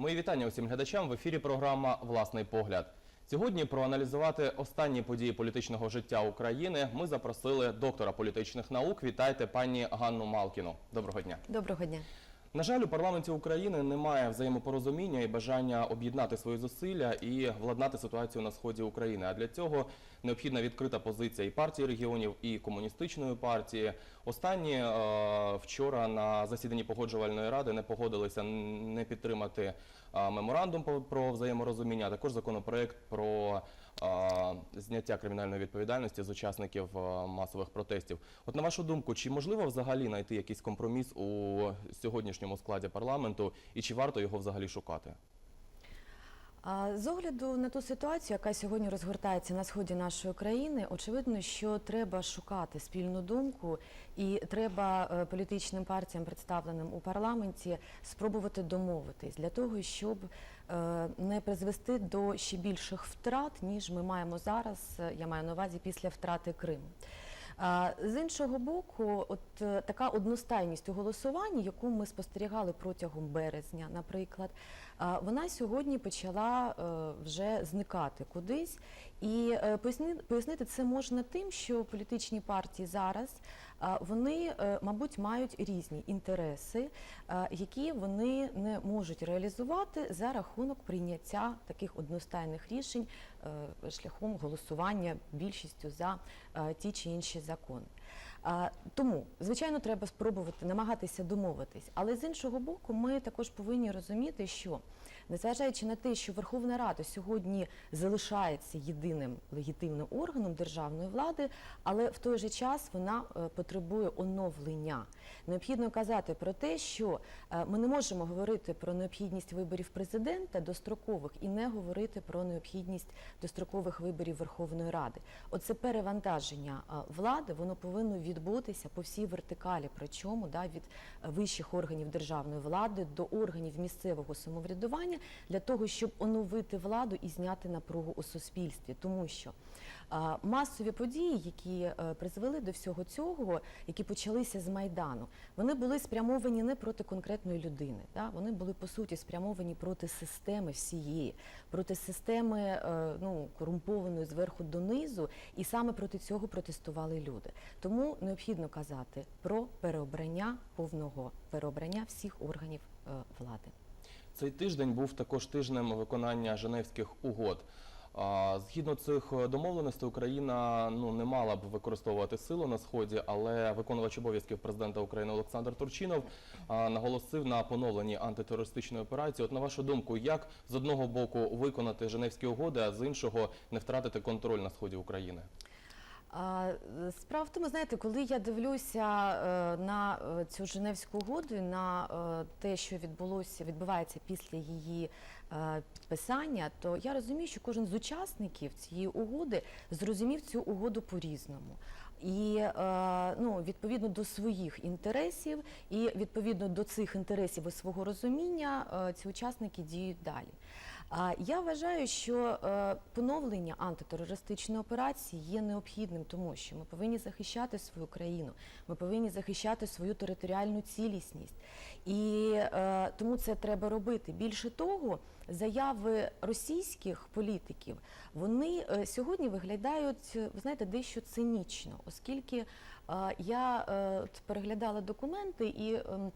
Мої вітання усім глядачам в ефірі. Програма Власний погляд. Сьогодні проаналізувати останні події політичного життя України. Ми запросили доктора політичних наук. Вітайте пані Ганну Малкіну. Доброго дня. Доброго дня. На жаль, у парламенті України немає взаємопорозуміння і бажання об'єднати свої зусилля і владнати ситуацію на сході України. А для цього необхідна відкрита позиція і партії регіонів, і комуністичної партії. Останні е, вчора на засіданні погоджувальної ради не погодилися не підтримати е, меморандум про взаєморозуміння, а також законопроект про е, зняття кримінальної відповідальності з учасників масових протестів. От на вашу думку, чи можливо взагалі знайти якийсь компроміс у сьогоднішньому складі парламенту, і чи варто його взагалі шукати? З огляду на ту ситуацію, яка сьогодні розгортається на сході нашої країни, очевидно, що треба шукати спільну думку, і треба е, політичним партіям, представленим у парламенті, спробувати домовитись для того, щоб е, не призвести до ще більших втрат, ніж ми маємо зараз. е, Я маю на увазі після втрати Криму. З іншого боку, от е, така одностайність у голосуванні, яку ми спостерігали протягом березня, наприклад, вона сьогодні почала е, вже зникати кудись. І е, пояснити це можна тим, що політичні партії зараз вони, е, мабуть, мають різні інтереси, які вони не можуть реалізувати за рахунок прийняття таких одностайних рішень е, шляхом голосування більшістю за ті чи інші закони. Тому, звичайно, треба спробувати намагатися домовитись. Але з іншого боку, ми також повинні розуміти, що незважаючи на те, що Верховна Рада сьогодні залишається єдиним легітимним органом державної влади, але в той же час вона е, потребує оновлення. Необхідно казати про те, що е, ми не можемо говорити про необхідність виборів президента дострокових і не говорити про необхідність дострокових виборів Верховної Ради. Оце перевантаження е, влади, воно повинно відбутися по всій вертикалі, причому да, від е, вищих органів державної влади до органів місцевого самоврядування для того, щоб оновити владу і зняти напругу у суспільстві, тому що а, масові події, які е, призвели до всього цього, які почалися з майдану, вони були спрямовані не проти конкретної людини. Да? Вони були по суті спрямовані проти системи всієї, проти системи е, ну, корумпованої зверху донизу, і саме проти цього протестували люди. Тому необхідно казати про переобрання повного переобрання всіх органів е, влади. Цей тиждень був також тижнем виконання Женевських угод. Згідно цих домовленостей, Україна ну не мала б використовувати силу на сході, але виконувач обов'язків президента України Олександр Турчинов наголосив на поновленні антитерористичної операції. От на вашу думку, як з одного боку виконати Женевські угоди, а з іншого не втратити контроль на сході України? Справа в тому, знаєте, коли я дивлюся е, на е, цю Женевську угоду, на е, те, що відбулося, відбувається після її підписання, то я розумію, що кожен з учасників цієї угоди зрозумів цю угоду по-різному. І ну, відповідно до своїх інтересів, і відповідно до цих інтересів і свого розуміння, ці учасники діють далі. А я вважаю, що е, поновлення антитерористичної операції є необхідним, тому що ми повинні захищати свою країну, ми повинні захищати свою територіальну цілісність, і е, тому це треба робити. Більше того, заяви російських політиків вони е, сьогодні виглядають, е, ви знаєте, дещо цинічно, оскільки е, я переглядала документи і ем,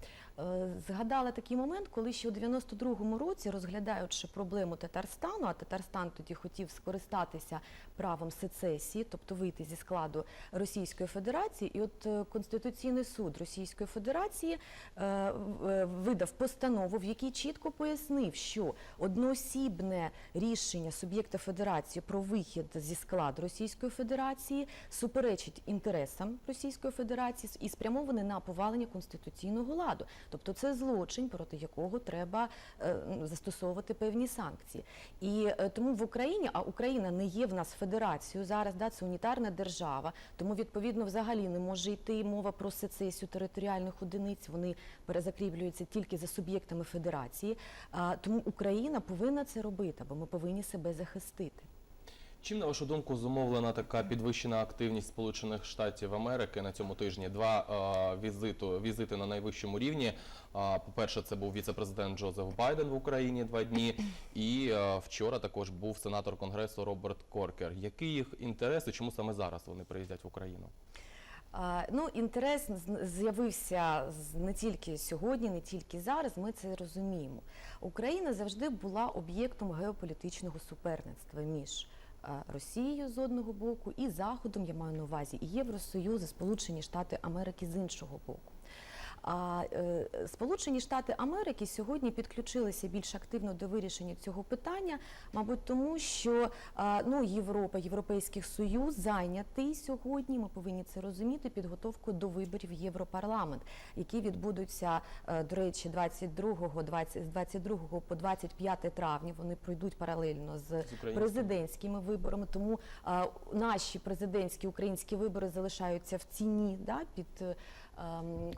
згадала такий момент, коли ще у 92-му році, розглядаючи проблему Татарстану, а Татарстан тоді хотів скористатися правом сецесії, тобто вийти зі складу Російської Федерації, і от Конституційний суд Російської Федерації видав постанову, в якій чітко пояснив, що одноосібне рішення суб'єкта федерації про вихід зі складу Російської Федерації суперечить інтересам Російської Федерації і спрямоване на повалення конституційного ладу. Тобто це злочин, проти якого треба е, застосовувати певні санкції. І е, тому в Україні, а Україна не є в нас федерацією зараз, да, це унітарна держава, тому відповідно взагалі не може йти мова про сецесію територіальних одиниць. Вони перезакріплюються тільки за суб'єктами федерації. Тому Україна повинна це робити, бо ми повинні себе захистити. Чим, на вашу думку, зумовлена така підвищена активність Сполучених Штатів Америки на цьому тижні? Два е, візиту, візити на найвищому рівні. Е, по-перше, це був віце-президент Джозеф Байден в Україні два дні, і е, вчора також був сенатор Конгресу Роберт Коркер. Який їх інтерес і чому саме зараз вони приїздять в Україну? Ну, інтерес з'явився не тільки сьогодні, не тільки зараз. Ми це розуміємо. Україна завжди була об'єктом геополітичного суперництва між Росією з одного боку і Заходом, я маю на увазі, і Євросоюз, і Сполучені Штати Америки з іншого боку. А е, Сполучені Штати Америки сьогодні підключилися більш активно до вирішення цього питання, мабуть, тому що ну, Європа, Європейський Союз зайнятий сьогодні. Ми повинні це розуміти. Підготовкою до виборів в Європарламент, які відбудуться, е, до речі, 22, 20, з 22 по 25 травня. Вони пройдуть паралельно з українськими. президентськими виборами. Тому а, наші президентські українські вибори залишаються в ціні да, під е,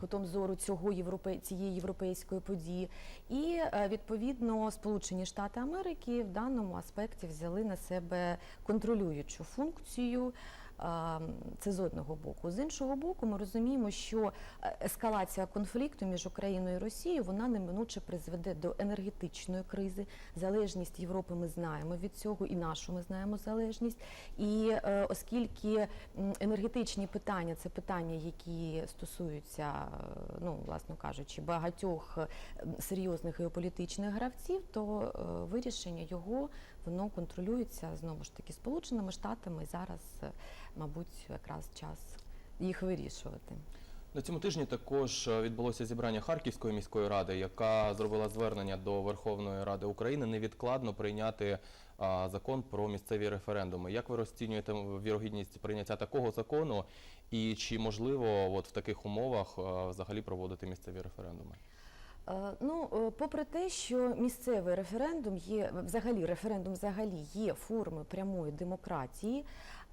кутом зору цього європе... цієї європейської події. І е, відповідно Сполучені Штати Америки в даному аспекті взяли на себе контролюючу функцію. Це з одного боку. З іншого боку, ми розуміємо, що е, ескалація конфлікту між Україною і Росією вона неминуче призведе до енергетичної кризи. Залежність Європи ми знаємо від цього, і нашу ми знаємо залежність. І е, оскільки енергетичні питання це питання, які стосуються, е, ну власно кажучи, багатьох серйозних геополітичних гравців, то вирішення його воно контролюється знову ж таки Сполученими Штатами. Зараз, е, мабуть, якраз час їх вирішувати. На цьому тижні також е, відбулося зібрання Харківської міської ради, яка зробила звернення до Верховної Ради України невідкладно прийняти а, закон про місцеві референдуми. Як ви розцінюєте вірогідність прийняття такого закону, і чи можливо от в таких умовах взагалі проводити місцеві референдуми? Е, Ну, е, попри те, що місцевий референдум є взагалі референдум взагалі є формою прямої демократії.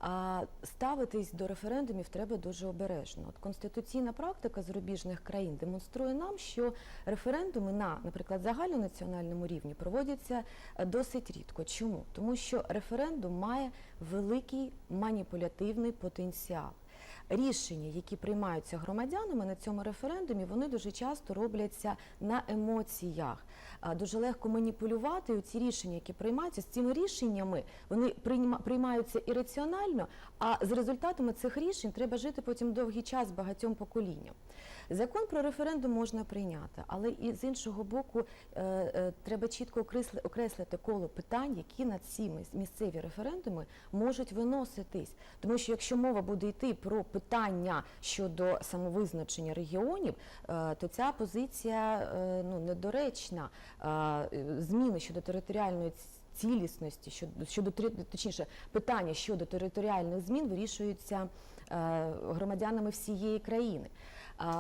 А ставитись до референдумів треба дуже обережно. От конституційна практика зарубіжних країн демонструє нам, що референдуми на, наприклад, загальнонаціональному рівні проводяться е, досить рідко. Чому? Тому що референдум має великий маніпулятивний потенціал. Рішення, які приймаються громадянами на цьому референдумі, вони дуже часто робляться на емоціях. Дуже легко маніпулювати ці рішення, які приймаються з цими рішеннями, вони прийма- приймаються ірраціонально, а з результатами цих рішень треба жити потім довгий час багатьом поколінням. Закон про референдум можна прийняти, але і з іншого боку е, е, треба чітко окреслити коло питань, які на ці міс- місцеві референдуми можуть виноситись. Тому що якщо мова буде йти про питання щодо самовизначення регіонів, е, то ця позиція ну, недоречна. Зміни щодо територіальної цілісності, щодо, щодо точніше, питання щодо територіальних змін вирішуються громадянами всієї країни.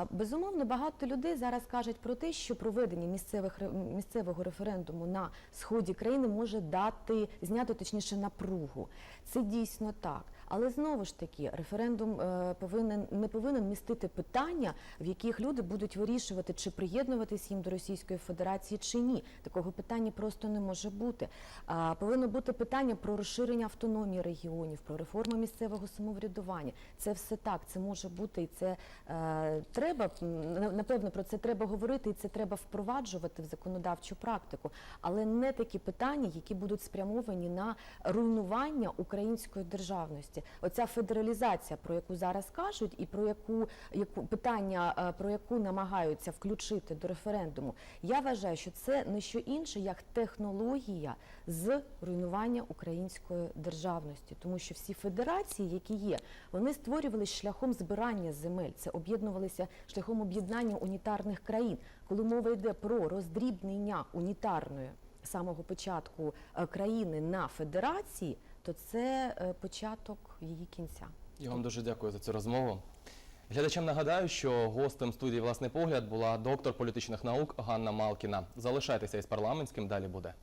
Безумовно, багато людей зараз кажуть про те, що проведення місцевих місцевого референдуму на сході країни може дати зняти точніше напругу. Це дійсно так. Але знову ж таки, референдум е, повинен не повинен містити питання, в яких люди будуть вирішувати, чи приєднуватись їм до Російської Федерації чи ні. Такого питання просто не може бути. Повинно бути питання про розширення автономії регіонів, про реформу місцевого самоврядування. Це все так, це може бути, і це е, треба напевно про це треба говорити, і це треба впроваджувати в законодавчу практику, але не такі питання, які будуть спрямовані на руйнування української державності. Оця федералізація, про яку зараз кажуть, і про яку, яку питання, е, про яку намагаються включити до референдуму, я вважаю, що це не що інше, як технологія з руйнування української державності, тому що всі федерації, які є, вони створювалися шляхом збирання земель. Це об'єднувалися шляхом об'єднання унітарних країн. Коли мова йде про роздрібнення унітарної самого початку е, країни на федерації, то це е, початок її кінця. Я вам дуже дякую за цю розмову. Глядачам нагадаю, що гостем студії Власний погляд була доктор політичних наук Ганна Малкіна. Залишайтеся із парламентським, далі буде.